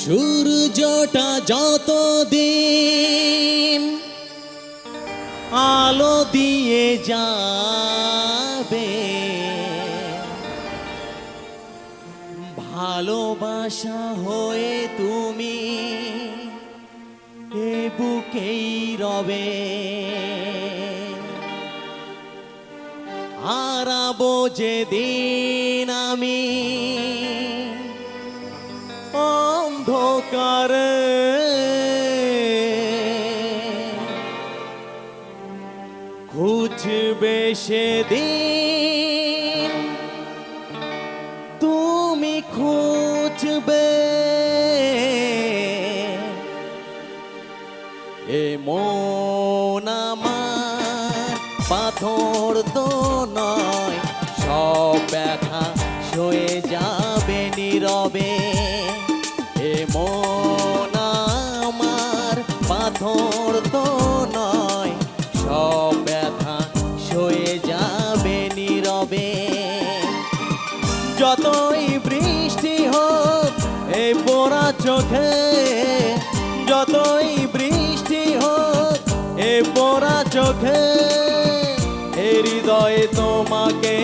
সূর্যটা যতদিন আলো দিয়ে যাবে ভালোবাসা হয়ে তুমি এ বুকেই রবে। হারাবো যেদিন আমি অন্ধকারে। খুঁজবে সেদিন, তুমি খুঁজবে। এ আমার, পাথর তো নয়, সব ব্যথা সয়ে যাবে নীরবে। যতই বৃষ্টি হোক, এই পোড়া চোখে, যতই বৃষ্টি হোক, এই পোড়া চোখে, এই হৃদয়ে তোমাকে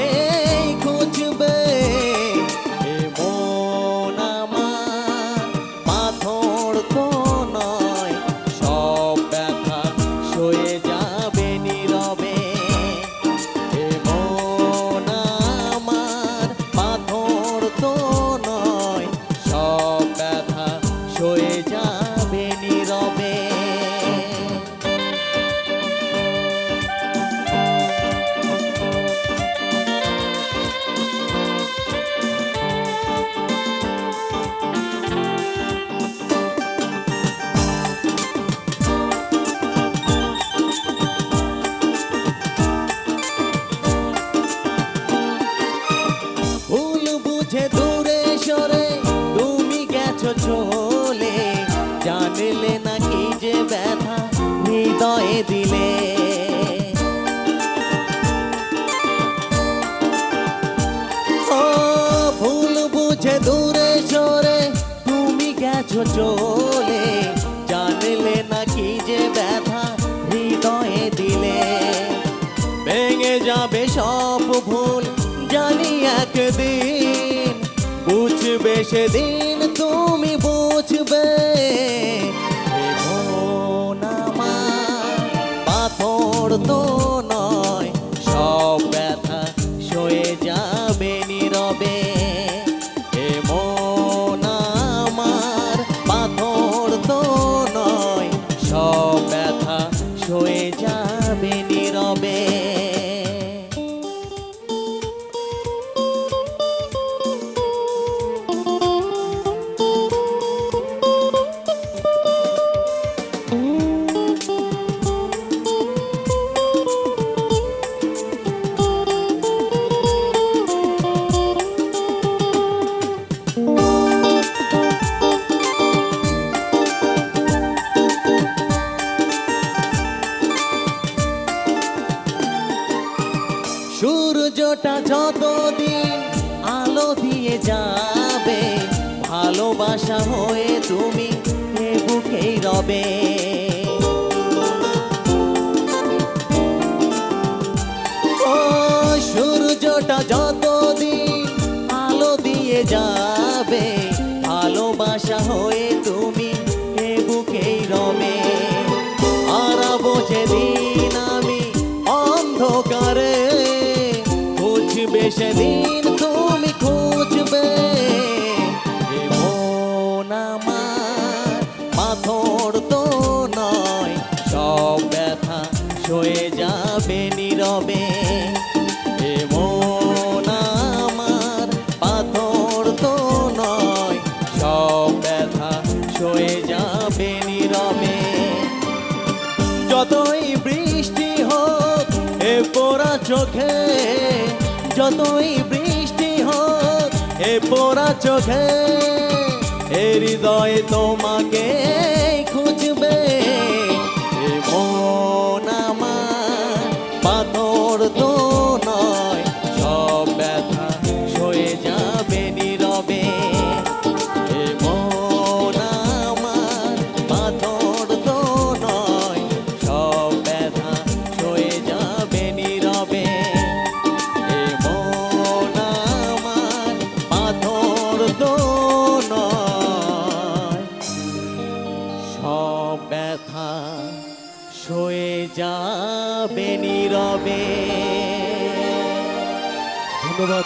দূরে সরে তুমি গেছো চলে। জানলে না কি যে ব্যথা হৃদয়ে দিলে। ও ভুল বুঝে দূরে সরে তুমি গেছো চলে। বুঝবে সেদিন তুমি বুঝবে। পাথর তো নয়, সব ব্যথা সয়ে যাবে নীরবে। এ মন আমার পাথর তো নয়, সব ব্যথা সয়ে যাবে সূর্যটা যতদিন আলো দিয়ে যাবে, ভালোবাসা হয়ে তুমি বুকেই রবে। ও সূর্যটা যতদিন আলো দিয়ে যাবে, ভালোবাসা হয়ে তুমি বুকেই রবে। হারাবো যেদিন সেদিন তুমি খুঁজবে। এ মন আমার, পাথর তো নয়, সব ব্যথা সয়ে যাবে নীরবে। যতই বৃষ্টি হোক, এ চোখে যতই বৃষ্টি হোক এ পোড়া চোখে এ হৃদয় তোমাকে সব ব্যথা সয়ে যাবে নীরবে। ধন্যবাদ